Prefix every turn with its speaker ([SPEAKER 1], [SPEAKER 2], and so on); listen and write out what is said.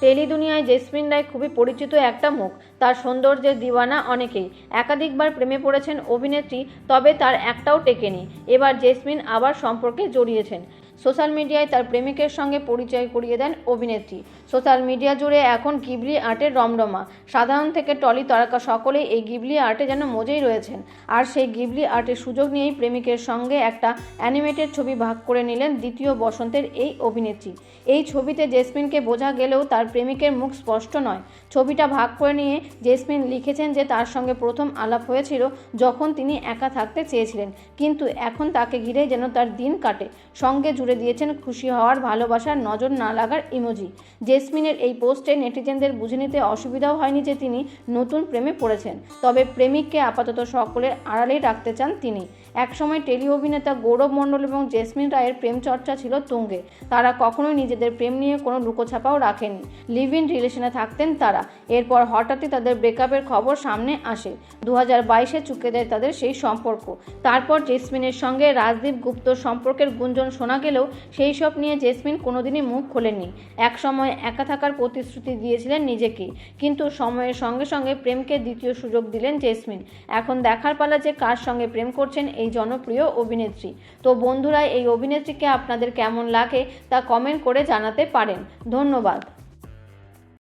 [SPEAKER 1] Tele দুনিয়ায় jasmine রায় খুবই পরিচিত একটা মুখ। তার সৌন্দর্যের দিওয়ানা অনেকেই। একাধিকবার প্রেমে পড়েছেন অভিনেত্রী, তবে তার একটাও টেকেনি। এবার জেসমিন আবার সম্পর্কে জড়িয়েছেন। সোশ্যাল মিডিয়ায় তার প্রেমিকের সঙ্গে পরিচয় করিয়ে দেন অভিনেত্রী। সোশ্যাল মিডিয়া জুড়ে এখন গিবলি আর্টের রমরমা। সাধারণ থেকে টলি তারকা সকলেই এই গিবলি আর্টে যেন মজেই রয়েছেন। আর সেই গিবলি আর্টের সুযোগ নিয়েই প্রেমিকের সঙ্গে একটা অ্যানিমেটেড ছবি ভাগ করে নিলেন দ্বিতীয় বসন্তের এই অভিনেত্রী। এই ছবিতে জেসমিনকে বোঝা গেলেও তার প্রেমিকের মুখ স্পষ্ট নয়। ছবিটা ভাগ করে নিয়ে জেসমিন লিখেছেন যে তার সঙ্গে প্রথম আলাপ হয়েছিল যখন তিনি একা থাকতে চেয়েছিলেন। কিন্তু এখন তাকে ঘিরে যেন তার দিন কাটে। সঙ্গে জুড়ে দিয়েছেন খুশি হওয়ার ভালোবাসার নজর না লাগার ইমোজি। জেসমিনের এই পোস্টে নেটিজেনদের বুঝে নিতে অসুবিধাও হয়নি যে তিনি নতুন প্রেমে পড়েছেন। তবে প্রেমিককে আপাতত সকলের আড়ালেই রাখতে চান তিনি। একসময় টেলি অভিনেতা গৌরব মণ্ডল এবং জেসমিন রায়ের প্রেম চর্চা ছিল তুঙ্গে। তারা কখনোই নিজেদের প্রেম নিয়ে কোনো লুকোছাপাও রাখেনি লিভ ইন রিলেশনে থাকতেন তারা। এরপর হঠাৎই তাদের ব্রেকআপের খবর সামনে আসে। দু হাজার বাইশে চুকে দেয় তাদের সেই সম্পর্ক। তারপর জেসমিনের সঙ্গে রাজদীপ গুপ্ত সম্পর্কের গুঞ্জন শোনা গেলেও সেই সব নিয়ে জেসমিন কোনোদিনই মুখ খোলেননি। একসময় একা থাকার প্রতিশ্রুতি দিয়েছিলেন নিজেকেই কিন্তু সময়ের সঙ্গে সঙ্গে প্রেমকে দ্বিতীয় সুযোগ দিলেন জেসমিন। এখন দেখার পালা যে কার সঙ্গে প্রেম করছেন এই জনপ্রিয় অভিনেত্রী। তো বন্ধুরা, এই অভিনেত্রীকে আপনাদের কেমন লাগে তা কমেন্ট করে জানাতে পারেন। ধন্যবাদ।